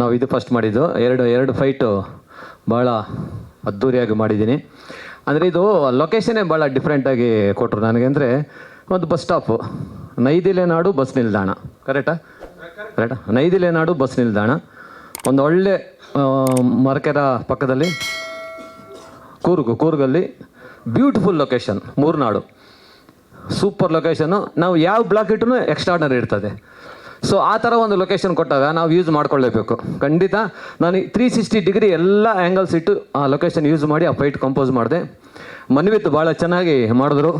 ನಾವು ಇದು ಫಸ್ಟ್ ಮಾಡಿದ್ದು. ಎರಡು ಎರಡು ಫೈಟು ಭಾಳ ಅದ್ಧೂರಿಯಾಗಿ ಮಾಡಿದ್ದೀನಿ. ಅಂದರೆ ಇದು ಲೊಕೇಶನ್ನೇ ಭಾಳ ಡಿಫ್ರೆಂಟಾಗಿ ಕೊಟ್ಟರು ನನಗೆ. ಅಂದರೆ ಒಂದು ಬಸ್ ಸ್ಟಾಪು ನೈದಿಲೆ ನಾಡು ಬಸ್ ನಿಲ್ದಾಣ ಕರೆಕ್ಟಾ ಕರೆಕ್ಟಾ ನೈದಿಲೆ ನಾಡು ಬಸ್ ನಿಲ್ದಾಣ. ಒಂದು ಒಳ್ಳೆ ಮರಕೆರ ಪಕ್ಕದಲ್ಲಿ, Coorg, ಕೂರ್ಗಲ್ಲಿ beautiful location Murnad. Super location ನಾವು ಯಾವ ಬ್ಲಾಕ್ ಇಟ್ರೂ ಎಕ್ಸ್ಟ್ರಾರ್ಡ್ನರಿ ಇರ್ತದೆ. ಸೊ ಆ ಥರ ಒಂದು ಲೊಕೇಶನ್ ಕೊಟ್ಟಾಗ ನಾವು ಯೂಸ್ ಮಾಡ್ಕೊಳ್ಳೇಬೇಕು ಖಂಡಿತ ನಾನು ತ್ರೀ ಸಿಕ್ಸ್ಟಿ ಡಿಗ್ರಿ ಎಲ್ಲ ಆ್ಯಂಗಲ್ಸ್ ಇಟ್ಟು, ಆ ಲೊಕೇಶನ್ ಯೂಸ್ ಮಾಡಿ, ಆ ಫೈಟ್ ಕಂಪೋಸ್ ಮಾಡಿದೆ. ಮನ್ವಿತ್ ಭಾಳ ಚೆನ್ನಾಗಿ ಮಾಡಿದ್ರು.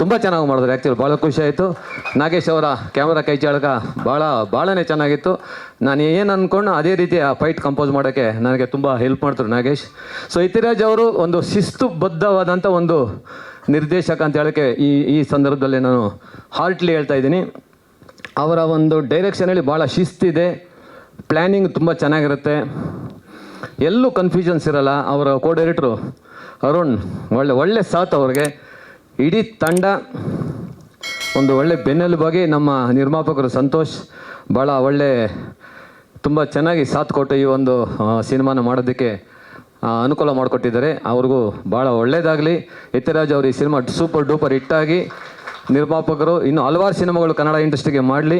ತುಂಬ ಚೆನ್ನಾಗಿ ಮಾಡಿದ್ರು ಆ್ಯಕ್ಚುಲಿ ಭಾಳ ಖುಷಿ ಆಯಿತು. ನಾಗೇಶ್ ಅವರ ಕ್ಯಾಮ್ರಾ ಕೈ ಚಾಳಕ ಭಾಳ, ಭಾಳನೇ ಚೆನ್ನಾಗಿತ್ತು. ನಾನು ಏನು ಅಂದ್ಕೊಂಡು ಅದೇ ರೀತಿ ಆ ಫೈಟ್ ಕಂಪೋಸ್ ಮಾಡೋಕ್ಕೆ ನನಗೆ ತುಂಬ ಹೆಲ್ಪ್ ಮಾಡ್ತಾರೆ ನಾಗೇಶ್. ಸೊ ಇತಿರಾಜ್ ಅವರು ಒಂದು ಶಿಸ್ತುಬದ್ಧವಾದಂಥ ಒಂದು ನಿರ್ದೇಶಕ ಅಂತ ಹೇಳೋಕ್ಕೆ ಈ ಈ ಸಂದರ್ಭದಲ್ಲಿ ನಾನು ಹಾರ್ಟ್ಲಿ ಹೇಳ್ತಾ ಇದ್ದೀನಿ. ಅವರ ಒಂದು ಡೈರೆಕ್ಷನಲ್ಲಿ ಭಾಳ ಶಿಸ್ತಿದೆ. ಪ್ಲ್ಯಾನಿಂಗ್ ತುಂಬ ಚೆನ್ನಾಗಿರುತ್ತೆ. ಎಲ್ಲೂ ಕನ್ಫ್ಯೂಷನ್ಸ್ ಇರಲ್ಲ. ಅವರ ಕೋ ಡೈರೆಕ್ಟ್ರು ಅರುಣ್, ಒಳ್ಳೆ ಒಳ್ಳೆ ಸಾಥ್ ಅವ್ರಿಗೆ. ಇಡೀ ತಂಡ ಒಂದು ಒಳ್ಳೆ ಬೆನ್ನೆಲುಬಾಗಿ ನಮ್ಮ ನಿರ್ಮಾಪಕರು ಸಂತೋಷ್ ಭಾಳ ಒಳ್ಳೆ, ತುಂಬ ಚೆನ್ನಾಗಿ ಸಾಥ್ ಕೊಟ್ಟು ಈ ಒಂದು ಸಿನಿಮಾನ ಮಾಡೋದಕ್ಕೆ ಅನುಕೂಲ ಮಾಡಿಕೊಟ್ಟಿದ್ದಾರೆ. ಅವ್ರಿಗೂ ಭಾಳ ಒಳ್ಳೆಯದಾಗಲಿ ಯತಿರಾಜ್ ಅವರು ಈ ಸಿನಿಮಾ ಸೂಪರ್ ಡೂಪರ್ ಹಿಟ್ಟಾಗಿ ನಿರ್ಮಾಪಕರು ಇನ್ನು ಹಲವಾರು ಸಿನಿಮಾಗಳು ಕನ್ನಡ ಇಂಡಸ್ಟ್ರಿಗೆ ಮಾಡಲಿ.